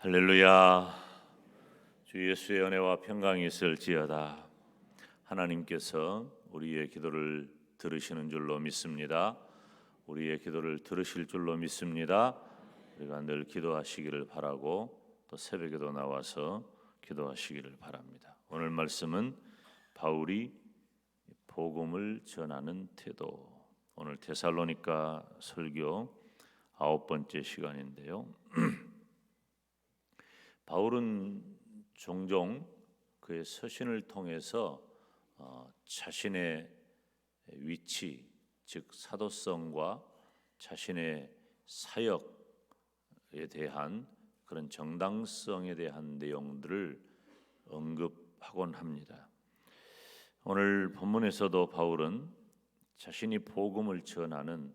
할렐루야. 주 예수의 은혜와 평강이 있을지어다. 하나님께서 우리의 기도를 들으시는 줄로 믿습니다. 우리의 기도를 들으실 줄로 믿습니다. 우리가 늘 기도하시기를 바라고 또 새벽에도 나와서 기도하시기를 바랍니다. 오늘 말씀은 바울이 복음을 전하는 태도. 오늘 테살로니가 설교 아홉 번째 시간인데요. 바울은 종종 그의 서신을 통해서 어, 자신의 위치, 즉 사도성과 자신의 사역에 대한 그런 정당성에 대한 내용들을 언급하곤 합니다. 오늘 본문에서도 바울은 자신이 복음을 전하는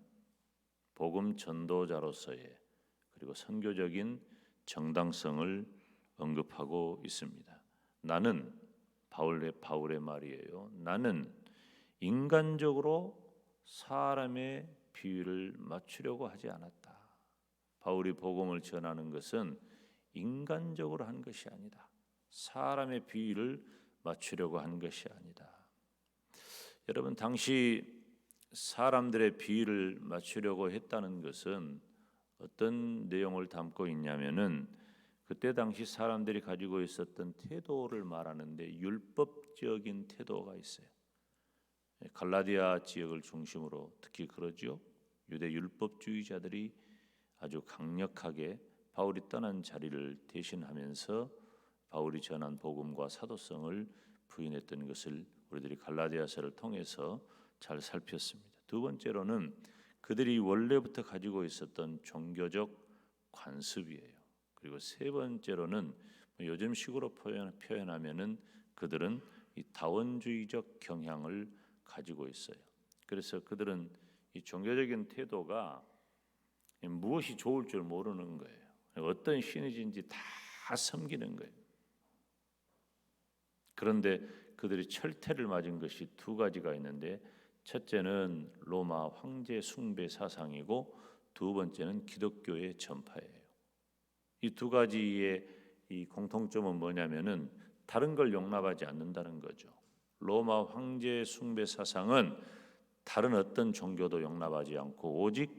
복음 전도자로서의 그리고 선교적인 정당성을 언급하고 있습니다. 나는 바울의 바울의 말이에요. 나는 인간적으로 사람의 비위를 맞추려고 하지 않았다. 바울이 복음을 전하는 것은 인간적으로 한 것이 아니다. 사람의 비위를 맞추려고 한 것이 아니다. 여러분 당시 사람들의 비위를 맞추려고 했다는 것은 어떤 내용을 담고 있냐면은 그때 당시 사람들이 가지고 있었던 태도를 말하는데 율법적인 태도가 있어요. 갈라디아 지역을 중심으로 특히 그러죠. 유대 율법주의자들이 아주 강력하게 바울이 떠난 자리를 대신하면서 바울이 전한 복음과 사도성을 부인했던 것을 우리들이 갈라디아서를 통해서 잘 살폈습니다. 두 번째로는 그들이 원래부터 가지고 있었던 종교적 관습이에요. 그리고 세 번째로는 뭐 요즘 식으로 표현, 표현하면은 그들은 이 다원주의적 경향을 가지고 있어요. 그래서 그들은 이 종교적인 태도가 무엇이 좋을 줄 모르는 거예요. 어떤 신이진지 다 섬기는 거예요. 그런데 그들이 철퇴를 맞은 것이 두 가지가 있는데 첫째는 로마 황제 숭배 사상이고 두 번째는 기독교의 전파예요. 이 두 가지의 이 공통점은 뭐냐면은 다른 걸 용납하지 않는다는 거죠. 로마 황제 숭배 사상은 다른 어떤 종교도 용납하지 않고 오직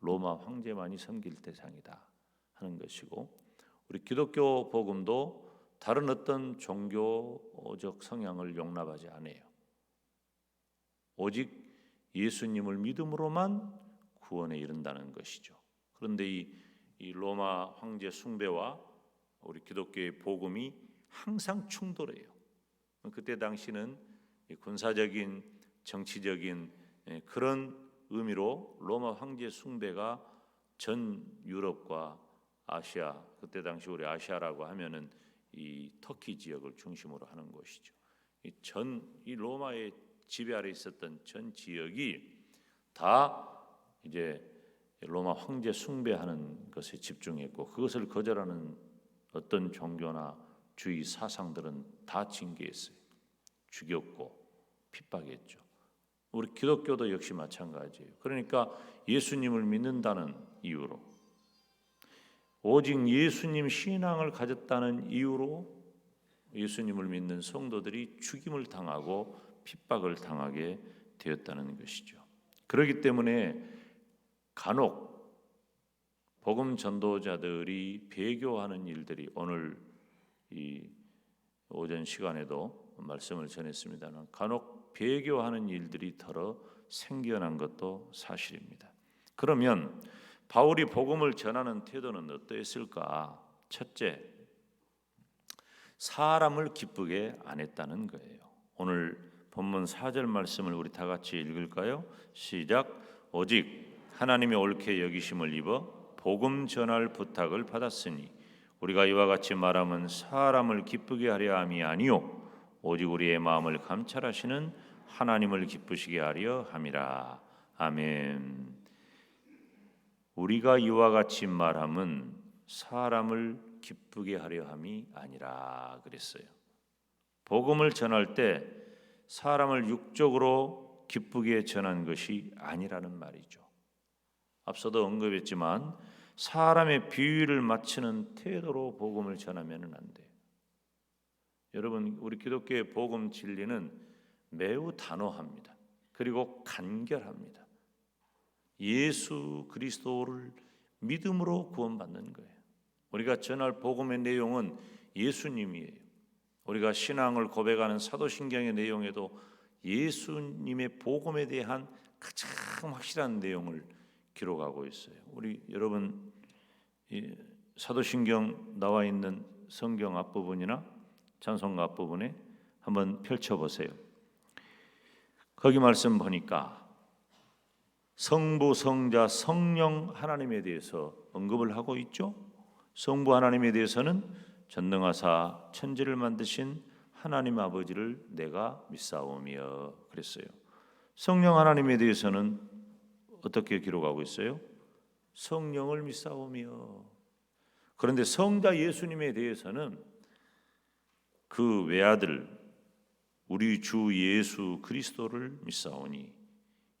로마 황제만이 섬길 대상이다 하는 것이고 우리 기독교 복음도 다른 어떤 종교적 성향을 용납하지 않아요. 오직 예수님을 믿음으로만 구원에 이른다는 것이죠. 그런데 이, 이 로마 황제 숭배와 우리 기독교의 복음이 항상 충돌해요. 그때 당시는 군사적인 정치적인 예, 그런 의미로 로마 황제 숭배가 전 유럽과 아시아 그때 당시 우리 아시아라고 하면은 이 터키 지역을 중심으로 하는 곳이죠. 이전이 로마의 지배 아래 있었던 전 지역이 다 이제 로마 황제 숭배하는 것에 집중했고 그것을 거절하는 어떤 종교나 주의 사상들은 다 징계했어요. 죽였고 핍박했죠. 우리 기독교도 역시 마찬가지예요. 그러니까 예수님을 믿는다는 이유로 오직 예수님 신앙을 가졌다는 이유로 예수님을 믿는 성도들이 죽임을 당하고 핍박을 당하게 되었다는 것이죠. 그렇기 때문에 간혹 복음 전도자들이 배교하는 일들이 오늘 이 오전 시간에도 말씀을 전했습니다만 간혹 배교하는 일들이 더러 생겨난 것도 사실입니다. 그러면 바울이 복음을 전하는 태도는 어떠했을까? 첫째, 사람을 기쁘게 안 했다는 거예요. 오늘 본문 4절 말씀을 우리 다 같이 읽을까요? 시작. 오직 하나님의 옳게 여기심을 입어 복음 전할 부탁을 받았으니 우리가 이와 같이 말하면 사람을 기쁘게 하려 함이 아니요 오직 우리의 마음을 감찰하시는 하나님을 기쁘시게 하려 함이라. 아멘. 우리가 이와 같이 말함은 사람을 기쁘게 하려 함이 아니라 그랬어요. 복음을 전할 때 사람을 육적으로 기쁘게 전한 것이 아니라는 말이죠. 앞서도 언급했지만 사람의 비위를 맞추는 태도로 복음을 전하면은 안 돼요. 여러분 우리 기독교의 복음 진리는 매우 단호합니다. 그리고 간결합니다. 예수 그리스도를 믿음으로 구원받는 거예요. 우리가 전할 복음의 내용은 예수님이에요. 우리가 신앙을 고백하는 사도신경의 내용에도 예수님의 복음에 대한 가장 확실한 내용을 기록하고 있어요. 우리 여러분 이 사도신경 나와 있는 성경 앞부분이나 찬송가 앞부분에 한번 펼쳐 보세요. 거기 말씀 보니까 성부, 성자, 성령 하나님에 대해서 언급을 하고 있죠. 성부 하나님에 대해서는 전능하사 천지를 만드신 하나님 아버지를 내가 믿사오며 그랬어요. 성령 하나님에 대해서는 어떻게 기록하고 있어요? 성령을 믿사오며 그런데 성자 예수님에 대해서는 그 외아들 우리 주 예수 그리스도를 믿사오니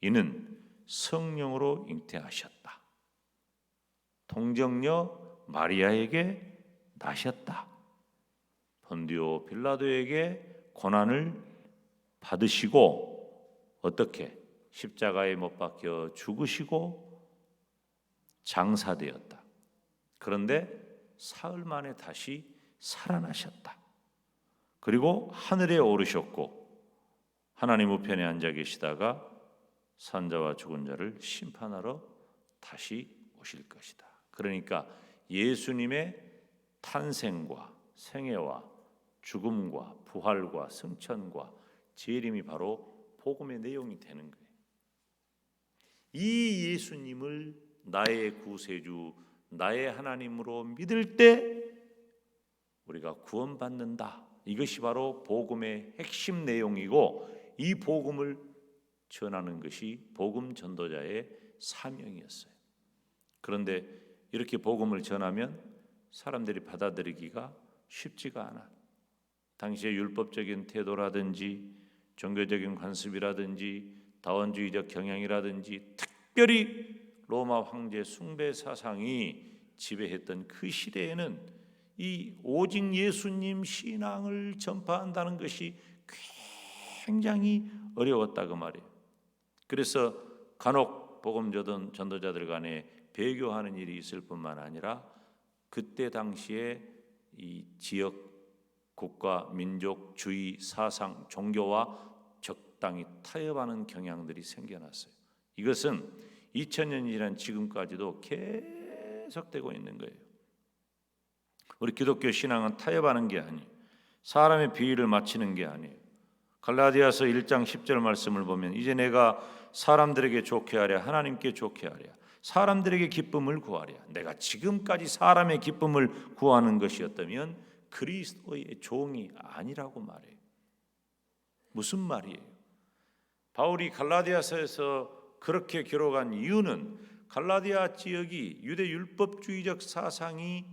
이는 성령으로 잉태하셨다. 동정녀 마리아에게 나셨다. 본디오 빌라도에게 고난을 받으시고 어떻게 십자가에 못 박혀 죽으시고 장사되었다. 그런데 사흘 만에 다시 살아나셨다. 그리고 하늘에 오르셨고 하나님 우편에 앉아 계시다가 산자와 죽은 자를 심판하러 다시 오실 것이다. 그러니까 예수님의 탄생과 생애와 죽음과 부활과 승천과 재림이 바로 복음의 내용이 되는 거예요. 이 예수님을 나의 구세주, 나의 하나님으로 믿을 때 우리가 구원받는다. 이것이 바로 복음의 핵심 내용이고 이 복음을 전하는 것이 복음 전도자의 사명이었어요. 그런데 이렇게 복음을 전하면 사람들이 받아들이기가 쉽지가 않아. 당시의 율법적인 태도라든지 종교적인 관습이라든지 다원주의적 경향이라든지 특별히 로마 황제 숭배 사상이 지배했던 그 시대에는 이 오직 예수님 신앙을 전파한다는 것이 굉장히 어려웠다 그 말이에요. 그래서 간혹 복음 전도 전도자들 간에 배교하는 일이 있을 뿐만 아니라 그때 당시에 이 지역 국가 민족주의 사상 종교와 적당히 타협하는 경향들이 생겨났어요. 이것은 2000년이 지난 지금까지도 계속되고 있는 거예요. 우리 기독교 신앙은 타협하는 게 아니에요. 사람의 비위를 맞추는 게 아니에요. 갈라디아서 1장 10절 말씀을 보면 이제 내가 사람들에게 좋게 하랴 하나님께 좋게 하랴 사람들에게 기쁨을 구하랴 내가 지금까지 사람의 기쁨을 구하는 것이었다면 그리스도의 종이 아니라고 말해요. 무슨 말이에요? 바울이 갈라디아서에서 그렇게 기록한 이유는 갈라디아 지역이 유대 율법주의적 사상이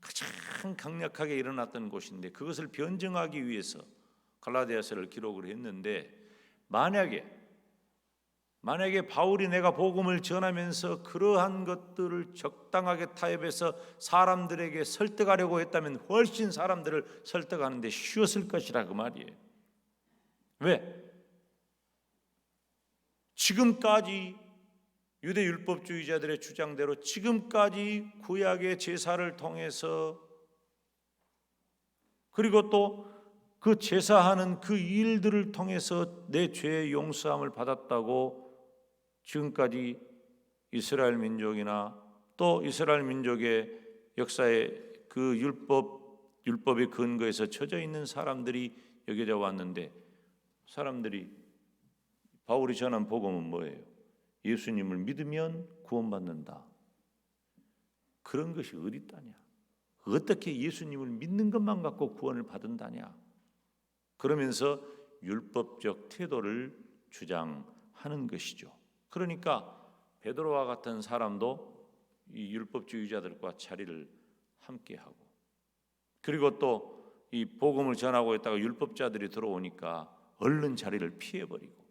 가장 강력하게 일어났던 곳인데 그것을 변증하기 위해서 갈라디아서를 기록을 했는데 만약에 만약에 바울이 내가 복음을 전하면서 그러한 것들을 적당하게 타협해서 사람들에게 설득하려고 했다면 훨씬 사람들을 설득하는데 쉬웠을 것이라 그 말이에요. 왜? 지금까지 유대 율법주의자들의 주장대로 지금까지 구약의 제사를 통해서 그리고 또 그 제사하는 그 일들을 통해서 내 죄의 용서함을 받았다고 지금까지 이스라엘 민족이나 또 이스라엘 민족의 역사의 그 율법 율법의 근거에서 처져 있는 사람들이 여겨져 왔는데 사람들이 바울이 전한 복음은 뭐예요? 예수님을 믿으면 구원받는다. 그런 것이 어디 있다냐? 어떻게 예수님을 믿는 것만 갖고 구원을 받은다냐? 그러면서 율법적 태도를 주장하는 것이죠. 그러니까 베드로와 같은 사람도 이 율법주의자들과 자리를 함께 하고 그리고 또 이 복음을 전하고 있다가 율법자들이 들어오니까 얼른 자리를 피해 버리고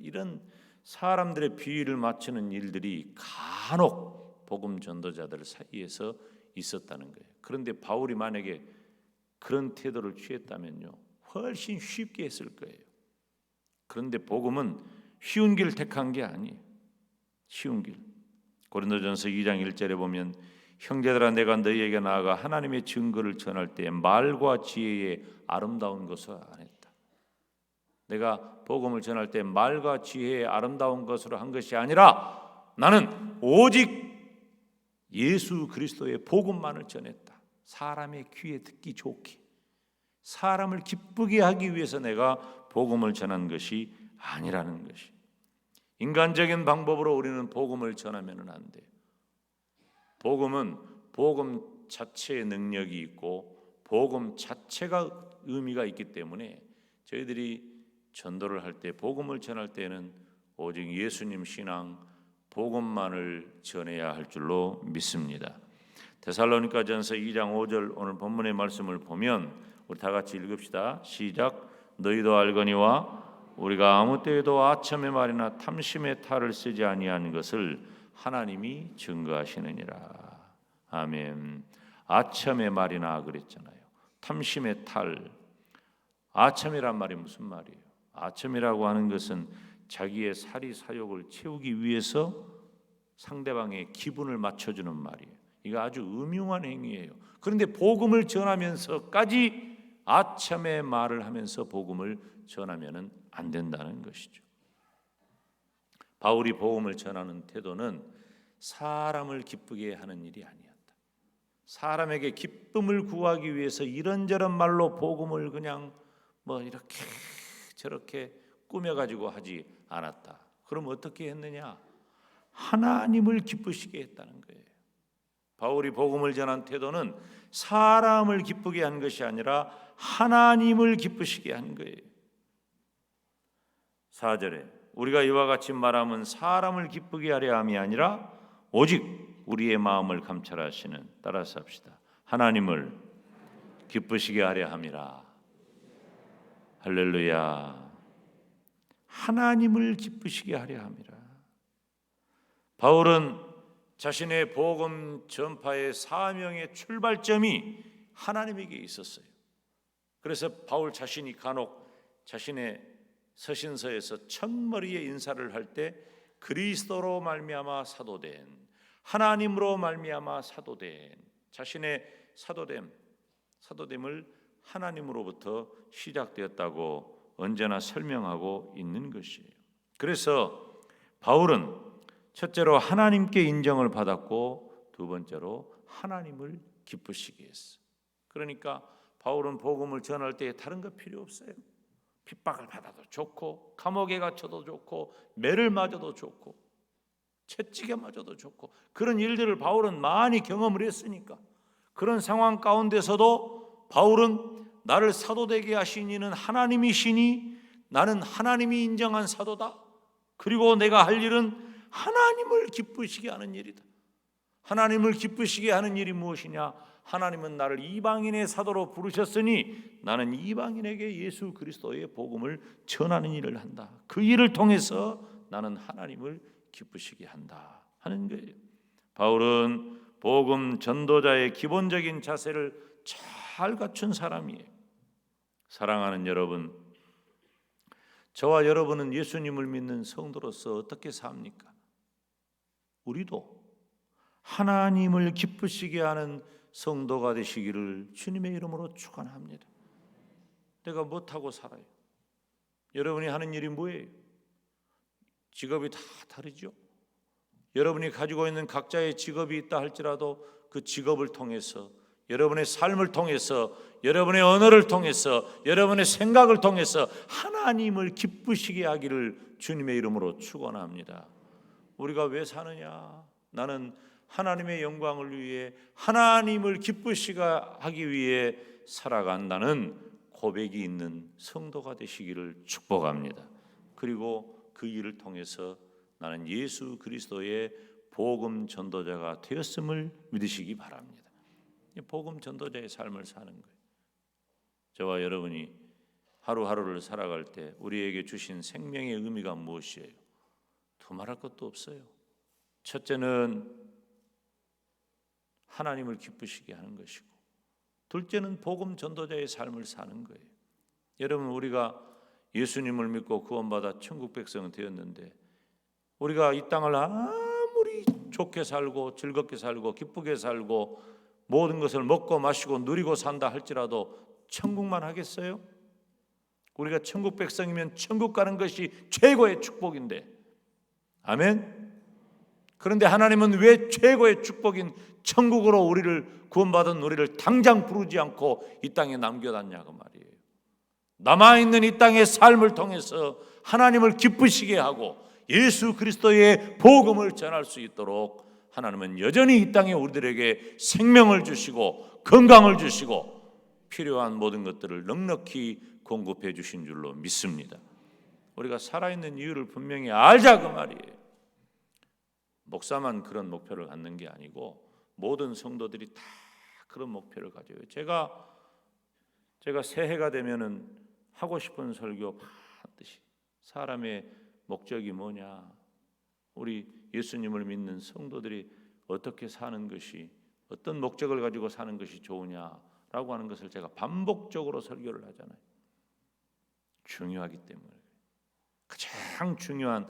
이런 사람들의 비위를 맞추는 일들이 간혹 복음 전도자들 사이에서 있었다는 거예요. 그런데 바울이 만약에 그런 태도를 취했다면요. 훨씬 쉽게 했을 거예요. 그런데 복음은 쉬운 길 택한 게 아니에요. 쉬운 길. 고린도전서 2장 1절에 보면 형제들아 내가 너희에게 나아가 하나님의 증거를 전할 때 말과 지혜의 아름다운 것을 안 했다. 내가 복음을 전할 때 말과 지혜의 아름다운 것으로 한 것이 아니라 나는 오직 예수 그리스도의 복음만을 전했다. 사람의 귀에 듣기 좋게 사람을 기쁘게 하기 위해서 내가 복음을 전한 것이 아니라는 것이 인간적인 방법으로 우리는 복음을 전하면은 안 돼요. 복음은 복음 자체의 능력이 있고 복음 자체가 의미가 있기 때문에 저희들이 전도를 할 때 복음을 전할 때는 오직 예수님 신앙 복음만을 전해야 할 줄로 믿습니다. 데살로니가전서 2장 5절 오늘 본문의 말씀을 보면 우리 다 같이 읽읍시다. 시작. 너희도 알거니와 우리가 아무 때에도 아첨의 말이나 탐심의 탈을 쓰지 아니한 것을 하나님이 증거하시느니라. 아멘. 아첨의 말이나 그랬잖아요. 탐심의 탈. 아첨이란 말이 무슨 말이에요? 아첨이라고 하는 것은 자기의 사리 사욕을 채우기 위해서 상대방의 기분을 맞춰주는 말이에요. 이거 아주 음흉한 행위예요. 그런데 복음을 전하면서까지 아첨의 말을 하면서 복음을 전하면은 안 된다는 것이죠. 바울이 복음을 전하는 태도는 사람을 기쁘게 하는 일이 아니었다. 사람에게 기쁨을 구하기 위해서 이런저런 말로 복음을 그냥 뭐 이렇게 저렇게 꾸며 가지고 하지 않았다. 그럼 어떻게 했느냐? 하나님을 기쁘시게 했다는 거예요. 바울이 복음을 전한 태도는 사람을 기쁘게 한 것이 아니라 하나님을 기쁘시게 한 거예요. 4절에 우리가 이와 같이 말하면 사람을 기쁘게 하려 함이 아니라 오직 우리의 마음을 감찰하시는 따라서 합시다. 하나님을 기쁘시게 하려 함이라. 할렐루야. 하나님을 기쁘시게 하려 함이라. 바울은 자신의 복음 전파의 사명의 출발점이 하나님에게 있었어요. 그래서 바울 자신이 간혹 자신의 서신서에서 첫머리에 인사를 할 때 그리스도로 말미암아 사도된 하나님으로 말미암아 사도된 자신의 사도됨 사도됨을 하나님으로부터 시작되었다고 언제나 설명하고 있는 것이에요. 그래서 바울은 첫째로 하나님께 인정을 받았고 두 번째로 하나님을 기쁘시게 했어. 그러니까 바울은 복음을 전할 때 다른 거 필요 없어요. 핍박을 받아도 좋고 감옥에 갇혀도 좋고 매를 맞아도 좋고 채찍에 맞아도 좋고 그런 일들을 바울은 많이 경험을 했으니까 그런 상황 가운데서도 바울은 나를 사도 되게 하신 이는 하나님이시니 나는 하나님이 인정한 사도다. 그리고 내가 할 일은 하나님을 기쁘시게 하는 일이다. 하나님을 기쁘시게 하는 일이 무엇이냐? 하나님은 나를 이방인의 사도로 부르셨으니 나는 이방인에게 예수 그리스도의 복음을 전하는 일을 한다. 그 일을 통해서 나는 하나님을 기쁘시게 한다 하는 거예요. 바울은 복음 전도자의 기본적인 자세를 잘 갖춘 사람이에요. 사랑하는 여러분, 저와 여러분은 예수님을 믿는 성도로서 어떻게 삽니까? 우리도 하나님을 기쁘시게 하는 성도가 되시기를 주님의 이름으로 축원합니다. 내가 못하고 살아요. 여러분이 하는 일이 뭐예요? 직업이 다 다르죠. 여러분이 가지고 있는 각자의 직업이 있다 할지라도 그 직업을 통해서 여러분의 삶을 통해서 여러분의 언어를 통해서 여러분의 생각을 통해서 하나님을 기쁘시게 하기를 주님의 이름으로 축원합니다. 우리가 왜 사느냐? 나는 하나님의 영광을 위해 하나님을 기쁘시게 하기 위해 살아간다는 고백이 있는 성도가 되시기를 축복합니다. 그리고 그 일을 통해서 나는 예수 그리스도의 복음 전도자가 되었음을 믿으시기 바랍니다. 복음 전도자의 삶을 사는 거예요. 저와 여러분이 하루하루를 살아갈 때 우리에게 주신 생명의 의미가 무엇이에요? 두말할 것도 없어요. 첫째는 하나님을 기쁘시게 하는 것이고 둘째는 복음 전도자의 삶을 사는 거예요. 여러분 우리가 예수님을 믿고 구원받아 천국 백성은 되었는데 우리가 이 땅을 아무리 좋게 살고 즐겁게 살고 기쁘게 살고 모든 것을 먹고 마시고 누리고 산다 할지라도 천국만 하겠어요? 우리가 천국 백성이면 천국 가는 것이 최고의 축복인데 아멘. 그런데 하나님은 왜 최고의 축복인 천국으로 우리를 구원받은 우리를 당장 부르지 않고 이 땅에 남겨놨냐고 말이에요. 남아 있는 이 땅의 삶을 통해서 하나님을 기쁘시게 하고 예수 그리스도의 복음을 전할 수 있도록 하나님은 여전히 이 땅에 우리들에게 생명을 주시고 건강을 주시고 필요한 모든 것들을 넉넉히 공급해 주신 줄로 믿습니다. 우리가 살아있는 이유를 분명히 알자 그 말이에요. 목사만 그런 목표를 갖는 게 아니고 모든 성도들이 다 그런 목표를 가져요. 제가 제가 새해가 되면은 하고 싶은 설교 반드시 사람의 목적이 뭐냐? 우리 예수님을 믿는 성도들이 어떻게 사는 것이 어떤 목적을 가지고 사는 것이 좋으냐라고 하는 것을 제가 반복적으로 설교를 하잖아요. 중요하기 때문에 가장 중요한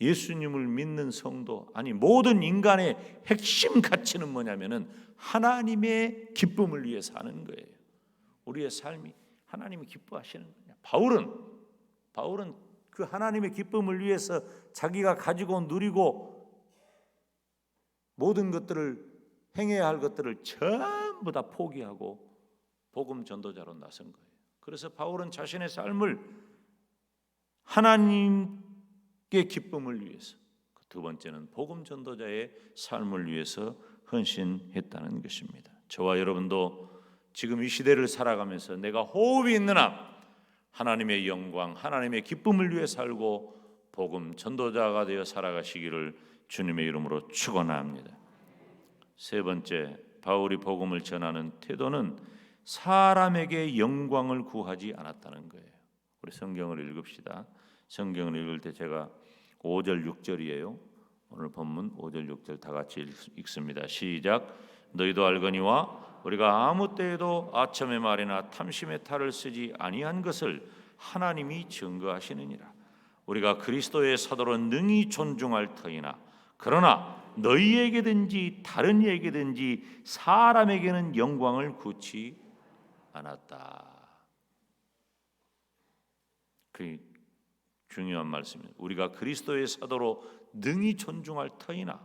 예수님을 믿는 성도 아니 모든 인간의 핵심 가치는 뭐냐면은 하나님의 기쁨을 위해 사는 거예요. 우리의 삶이 하나님이 기뻐하시는 거냐. 바울은 바울은 그 하나님의 기쁨을 위해서 자기가 가지고 누리고 모든 것들을 행해야 할 것들을 전부 다 포기하고 복음 전도자로 나선 거예요. 그래서 바울은 자신의 삶을 하나님께 기쁨을 위해서 그두 번째는 복음 전도자의 삶을 위해서 헌신했다는 것입니다. 저와 여러분도 지금 이 시대를 살아가면서 내가 호흡이 있는 한 하나님의 영광, 하나님의 기쁨을 위해 살고 복음 전도자가 되어 살아가시기를 주님의 이름으로 축원합니다. 세 번째, 바울이 복음을 전하는 태도는 사람에게 영광을 구하지 않았다는 거예요. 우리 성경을 읽읍시다. 성경을 읽을 때 제가 5절 6절이에요. 오늘 본문 5절 6절 다 같이 읽- 읽습니다. 시작. 너희도 알거니와 우리가 아무 때에도 아첨의 말이나 탐심의 탈을 쓰지 아니한 것을 하나님이 증거하시느니라. 우리가 그리스도의 사도로 능히 존중할 터이나 그러나 너희에게든지 다른 이에게든지 사람에게는 영광을 구치 않았다. 그 중요한 말씀입니다. 우리가 그리스도의 사도로 능히 존중할 터이나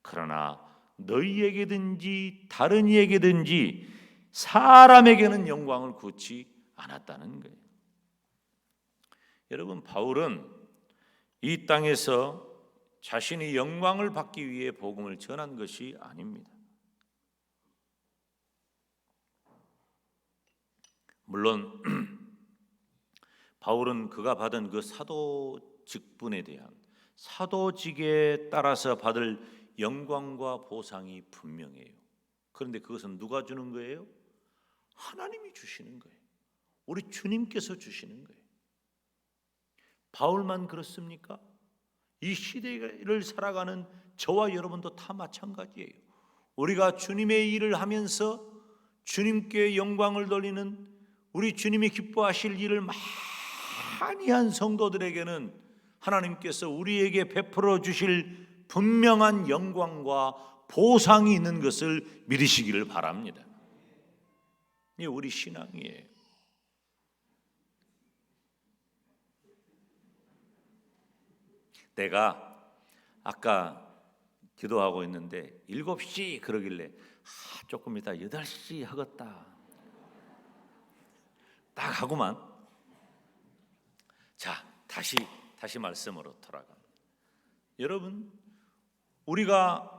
그러나 너희에게든지 다른 이에게든지 사람에게는 영광을 구치 않았다는 거예요. 여러분 바울은 이 땅에서 자신이 영광을 받기 위해 복음을 전한 것이 아닙니다. 물론 바울은 그가 받은 그 사도 직분에 대한 사도직에 따라서 받을 영광과 보상이 분명해요. 그런데 그것은 누가 주는 거예요? 하나님이 주시는 거예요. 우리 주님께서 주시는 거예요. 바울만 그렇습니까? 이 시대를 살아가는 저와 여러분도 다 마찬가지예요. 우리가 주님의 일을 하면서 주님께 영광을 돌리는 우리 주님이 기뻐하실 일을 많이 한 성도들에게는 하나님께서 우리에게 베풀어 주실 분명한 영광과 보상이 있는 것을 믿으시기를 바랍니다. 이게 우리 신앙이에요. 내가 아까 기도하고 있는데 7시 그러길래 아, 조금 이따 8시 하겠다. 딱 하고만 자, 다시 다시 말씀으로 돌아갑니다. 여러분, 우리가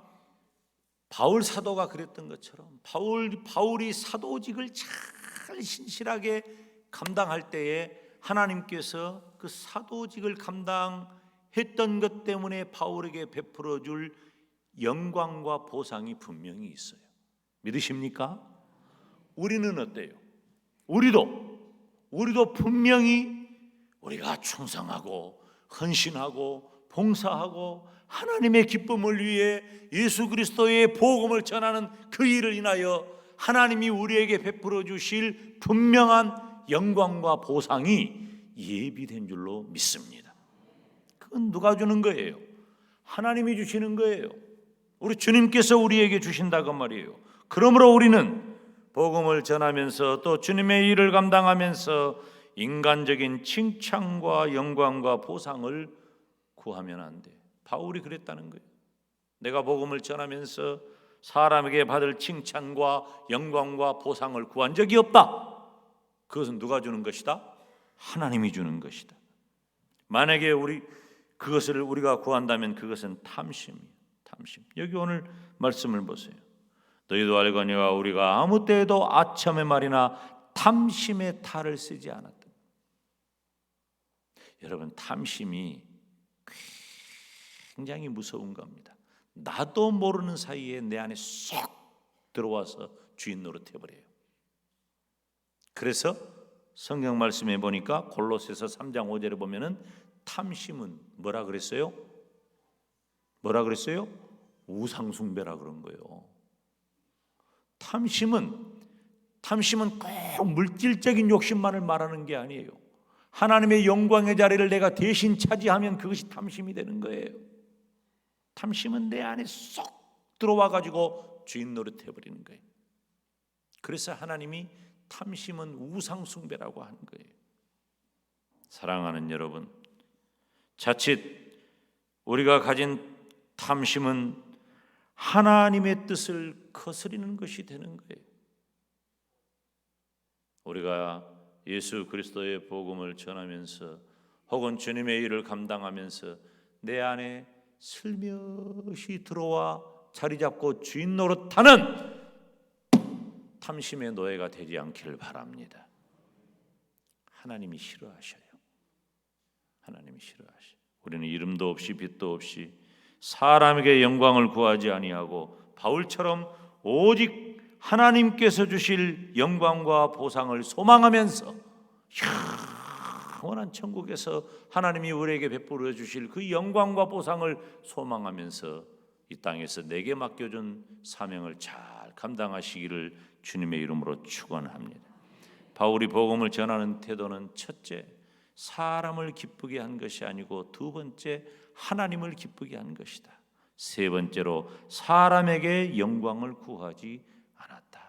바울 사도가 그랬던 것처럼 바울 바울이 사도직을 잘 신실하게 감당할 때에 하나님께서 그 사도직을 감당했던 것 때문에 바울에게 베풀어 줄 영광과 보상이 분명히 있어요. 믿으십니까? 우리는 어때요? 우리도 우리도 분명히 우리가 충성하고 헌신하고 봉사하고 하나님의 기쁨을 위해 예수 그리스도의 복음을 전하는 그 일을 인하여 하나님이 우리에게 베풀어 주실 분명한 영광과 보상이 예비된 줄로 믿습니다. 그건 누가 주는 거예요? 하나님이 주시는 거예요. 우리 주님께서 우리에게 주신다고 말이에요. 그러므로 우리는 복음을 전하면서 또 주님의 일을 감당하면서 인간적인 칭찬과 영광과 보상을 구하면 안 돼. 바울이 그랬다는 거예요. 내가 복음을 전하면서 사람에게 받을 칭찬과 영광과 보상을 구한 적이 없다. 그것은 누가 주는 것이다? 하나님이 주는 것이다. 만약에 우리 그것을 우리가 구한다면 그것은 탐심이에요. 탐심. 여기 오늘 말씀을 보세요. 너희도 알거니와 우리가 아무 때에도 아첨의 말이나 탐심의 탈을 쓰지 않았다. 여러분 탐심이 굉장히 무서운 겁니다. 나도 모르는 사이에 내 안에 쏙 들어와서 주인 노릇해 버려요. 그래서 성경 말씀에 보니까 골로새서 3장 5절에 보면은 탐심은 뭐라 그랬어요? 뭐라 그랬어요? 우상 숭배라 그런 거예요. 탐심은 탐심은 꼭 물질적인 욕심만을 말하는 게 아니에요. 하나님의 영광의 자리를 내가 대신 차지하면 그것이 탐심이 되는 거예요. 탐심은 내 안에 쏙 들어와 가지고 주인 노릇해 버리는 거예요. 그래서 하나님이 탐심은 우상 숭배라고 하는 거예요. 사랑하는 여러분, 자칫 우리가 가진 탐심은 하나님의 뜻을 거스리는 것이 되는 거예요. 우리가 예수 그리스도의 복음을 전하면서 혹은 주님의 일을 감당하면서 내 안에 슬며시 들어와 자리 잡고 주인 노릇하는 탐심의 노예가 되지 않기를 바랍니다. 하나님이 싫어하셔요. 하나님이 싫어하셔요. 우리는 이름도 없이 빛도 없이 사람에게 영광을 구하지 아니하고 바울처럼 오직 하나님께서 주실 영광과 보상을 소망하면서 영원한 천국에서 하나님이 우리에게 베풀어 주실 그 영광과 보상을 소망하면서 이 땅에서 내게 맡겨준 사명을 잘 감당하시기를 주님의 이름으로 축원합니다. 바울이 복음을 전하는 태도는 첫째 사람을 기쁘게 한 것이 아니고 두 번째 하나님을 기쁘게 한 것이다. 세 번째로 사람에게 영광을 구하지 않았다.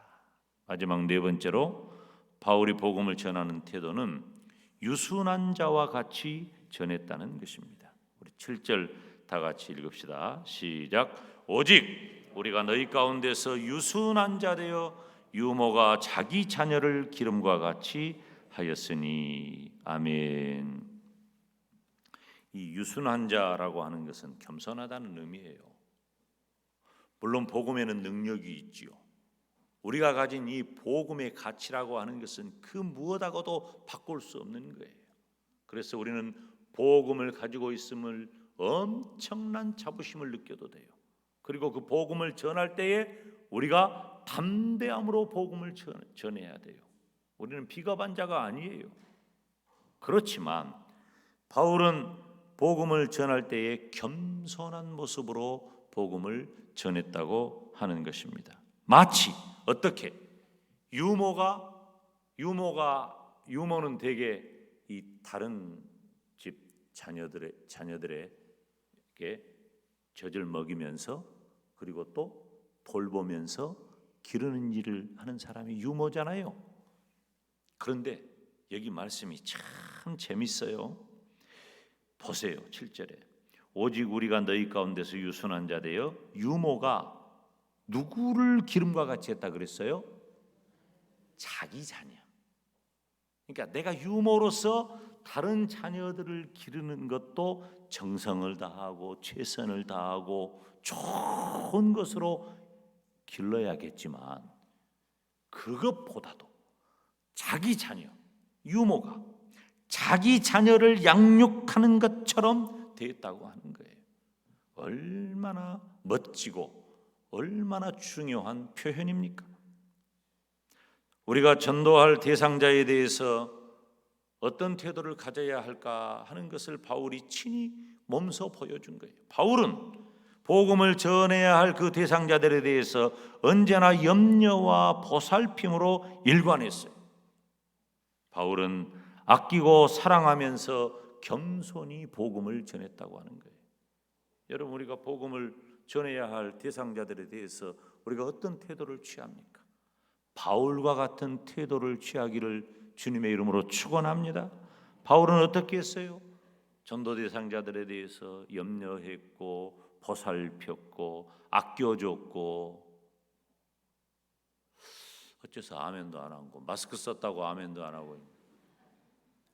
마지막 네 번째로 바울이 복음을 전하는 태도는 유순한 자와 같이 전했다는 것입니다. 우리 7절 다 같이 읽읍시다. 시작. 오직 우리가 너희 가운데서 유순한 자 되어 유모가 자기 자녀를 기름과 같이 하였으니 아멘. 이 유순한 자라고 하는 것은 겸손하다는 의미예요. 물론 복음에는 능력이 있지요. 우리가 가진 이 복음의 가치라고 하는 것은 그 무엇하고도 바꿀 수 없는 거예요. 그래서 우리는 복음을 가지고 있음을 엄청난 자부심을 느껴도 돼요. 그리고 그 복음을 전할 때에 우리가 담대함으로 복음을 전해야 돼요. 우리는 비겁한 자가 아니에요. 그렇지만 바울은 복음을 전할 때에 겸손한 모습으로 복음을 전했다고 하는 것입니다. 마치 어떻게 유모가 유모가 유모는 대개 이 다른 집 자녀들의 자녀들에게 젖을 먹이면서 그리고 또 돌보면서 기르는 일을 하는 사람이 유모잖아요. 그런데 여기 말씀이 참 재밌어요. 보세요. 7절에 오직 우리가 너희 가운데서 유순한 자 되어 유모가 누구를 기름과 같이 했다 그랬어요? 자기 자녀. 그러니까 내가 유모로서 다른 자녀들을 기르는 것도 정성을 다하고 최선을 다하고 좋은 것으로 길러야겠지만 그것보다도 자기 자녀 유모가 자기 자녀를 양육하는 것처럼 되었다고 하는 거예요. 얼마나 멋지고 얼마나 중요한 표현입니까? 우리가 전도할 대상자에 대해서 어떤 태도를 가져야 할까 하는 것을 바울이 친히 몸소 보여준 거예요. 바울은 복음을 전해야 할 그 대상자들에 대해서 언제나 염려와 보살핌으로 일관했어요. 바울은 아끼고 사랑하면서 겸손히 복음을 전했다고 하는 거예요. 여러분 우리가 복음을 전해야 할 대상자들에 대해서 우리가 어떤 태도를 취합니까? 바울과 같은 태도를 취하기를 주님의 이름으로 축원합니다. 바울은 어떻게 했어요? 전도 대상자들에 대해서 염려했고 보살폈고 아껴줬고 어째서 아멘도 안 하고 마스크 썼다고 아멘도 안 하고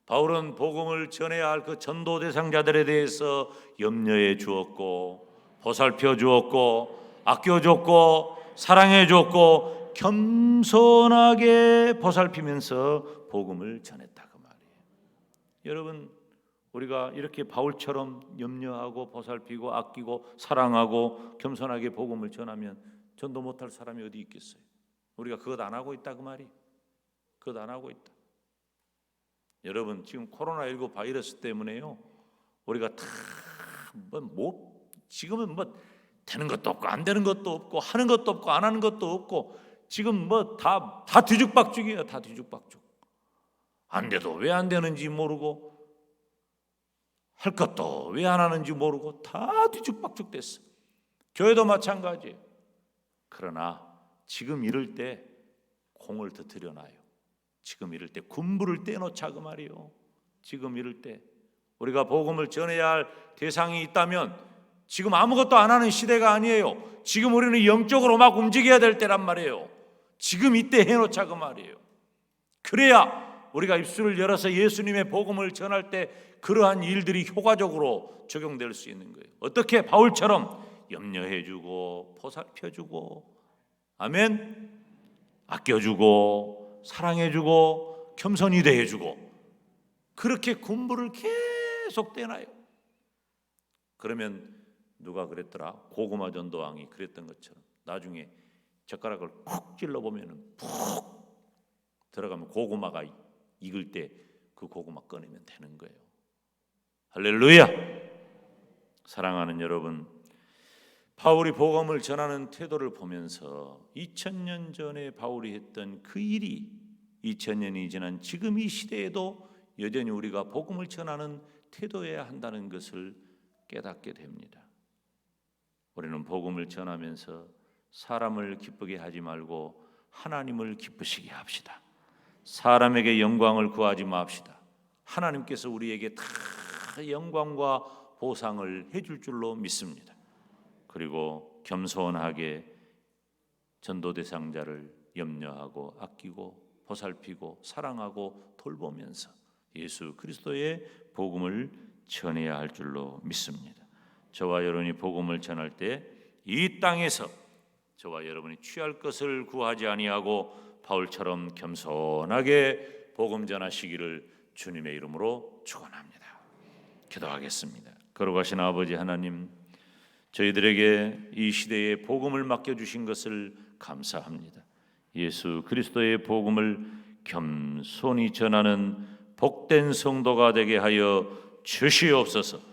바울은 복음을 전해야 할 그 전도 대상자들에 대해서 염려해 주었고 보살펴 주었고 아껴 줬고 사랑해 줬고 겸손하게 보살피면서 복음을 전했다 그 말이에요. 여러분 우리가 이렇게 바울처럼 염려하고 보살피고 아끼고 사랑하고 겸손하게 복음을 전하면 전도 못할 사람이 어디 있겠어요? 우리가 그것 안 하고 있다 그 말이. 그것 안 하고 있다. 여러분 지금 코로나 19 바이러스 때문에요. 우리가 다뭐 지금은 뭐 되는 것도 없고 안 되는 것도 없고 하는 것도 없고 안 하는 것도 없고 지금 뭐 다 다 뒤죽박죽이에요. 다 뒤죽박죽. 안 돼도 왜 안 되는지 모르고 할 것도 왜 안 하는지 모르고 다 뒤죽박죽 됐어. 교회도 마찬가지예요. 그러나 지금 이럴 때 공을 터뜨려 놔요. 지금 이럴 때 군부를 떼놓자 그 말이요. 지금 이럴 때 우리가 복음을 전해야 할 대상이 있다면 지금 아무것도 안 하는 시대가 아니에요. 지금 우리는 영적으로 막 움직여야 될 때란 말이에요. 지금 이때 해놓자 그 말이에요. 그래야 우리가 입술을 열어서 예수님의 복음을 전할 때 그러한 일들이 효과적으로 적용될 수 있는 거예요. 어떻게 바울처럼 염려해주고 보살펴주고 아멘 아껴주고 사랑해주고 겸손히 대해주고 그렇게 군부를 계속 떼나요. 그러면 누가 그랬더라 고구마 전도왕이 그랬던 것처럼 나중에 젓가락을 콕 찔러 보면은 푹 들어가면 고구마가 익을 때 그 고구마 꺼내면 되는 거예요. 할렐루야! 사랑하는 여러분, 바울이 복음을 전하는 태도를 보면서 2000년 전에 바울이 했던 그 일이 2000년이 지난 지금 이 시대에도 여전히 우리가 복음을 전하는 태도여야 한다는 것을 깨닫게 됩니다. 우리는 복음을 전하면서 사람을 기쁘게 하지 말고 하나님을 기쁘시게 합시다. 사람에게 영광을 구하지 맙시다. 하나님께서 우리에게 다 영광과 보상을 해줄 줄로 믿습니다. 그리고 겸손하게 전도 대상자를 염려하고 아끼고 보살피고 사랑하고 돌보면서 예수 그리스도의 복음을 전해야 할 줄로 믿습니다. 저와 여러분이 복음을 전할 때 이 땅에서 저와 여러분이 취할 것을 구하지 아니하고 바울처럼 겸손하게 복음 전하시기를 주님의 이름으로 축원합니다. 기도하겠습니다. 거룩하신 아버지 하나님, 저희들에게 이 시대에 복음을 맡겨 주신 것을 감사합니다. 예수 그리스도의 복음을 겸손히 전하는 복된 성도가 되게 하여 주시옵소서.